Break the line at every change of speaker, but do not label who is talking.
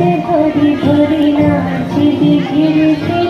হাতে ধরি ধরি নাচি দিঘির